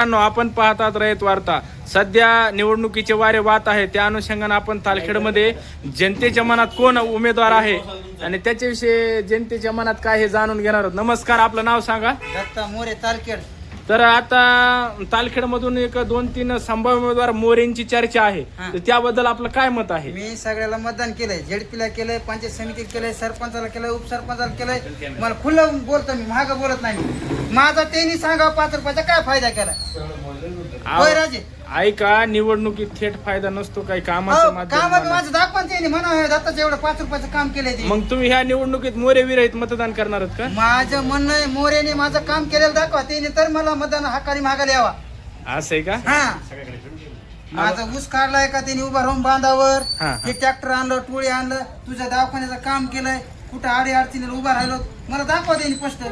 मित्रांनो आपण पाहतात रयत वार्ता. सध्या निवडणुकीचे वारे वाहत आहे. त्या अनुषंगाने आपण तालखेडमध्ये जनतेच्या मनात कोण उमेदवार आहे आणि त्याच्याविषयी जनतेच्या मनात काय हे जाणून घेणार आहोत. नमस्कार आपलं नाव सांगा. दत्ता मोरे तालखेड. तर आता तालखेडमधून एक दोन तीन संभाव्य उमेदवार मोरेंची चर्चा आहे. हा. तर त्याबद्दल आपलं काय मत आहे? मी सगळ्याला मतदान केलंय. झेडपीला केलंय पंचायत समितीत केलंय सरपंचाला केलंय उपसरपंचाला केलंय. मला खुलं बोलतो मी महाग बोलत नाही मी. माझा त्यांनी सांगा पाच रुपयाचा काय फायदा केला? होय राजे. ऐका निवडणुकीत थेट फायदा नसतो काही कामाचं काम माध्यम माझं दाखवा ना त्यांनी म्हणा दत्ताचं एवढं पाच रुपयाचं काम केलंय ते. मग तुम्ही ह्या निवडणुकीत मोरे विरहित मतदान करणार आहात का? माझं म्हणणं आहे मोरेने माझं काम केलेलं दाखवा त्यांनी तर मला मतदान हकाली मागायला यावा. असं आहे का? हा. माझा ऊस काढलाय का त्यांनी उभा राहून बांधावर हा, हा. हे ट्रॅक्टर आणलं टोळी आणलं तुझ्या दवाखान्याचं काम केलंय कुठं आडी अडचणीला उभा राहिलो मला दाखवा त्यांनी स्पष्ट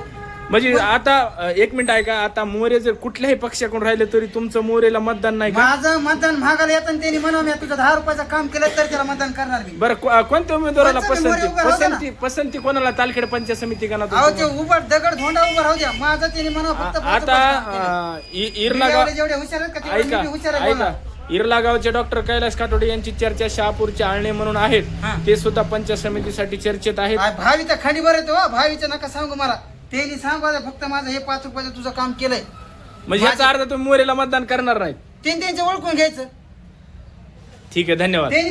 म्हणजे आता अ, एक मिनिट ऐका आता मोरे जर कुठल्याही पक्षाकडून राहिले तरी तुमचं मोरेला मतदान नाही का माझं मतदान महागाला येतं त्यांनी म्हणा मी तुझं दहा रुपयाचं काम केलं तर त्याला मतदान करणार मी बरं को- कोणत्या उमेदवाराला पसंती मोरे उभा राहू द्या ना. पसंती पसंती कोणाला तालखेड पंचायत समिती का ना अहो ते तुमचं? उभा दगड धोंडा उभा राहू द्या माझं त्यांनी म्हणा फक्त आ- पाच आता. अ, इ- इरला गाव एवढे जेवढे हुशार आहेत का तेवढे ऐका मी बी हुशार आहे ऐका बोलणार. इरला गावचे डॉक्टर कैलास काटोडे यांची चर्चा शहापूरचे आळणे म्हणून आहेत हा. ते सुद्धा पंचायत समितीसाठी चर्चेत आहेत आ, भावी तर खाली बरं येतो भावीचं नका सांगू मला त्यांनी सांगू फक्त माझं हे पाच रुपयाचं तुझं काम केलंय. म्हणजे याचा अर्थ तुम्ही मोरेला मतदान करणार नाहीत त्यांनी त्यांचं ओळखून घ्यायचं. ठीक आहे धन्यवाद. त्यांनी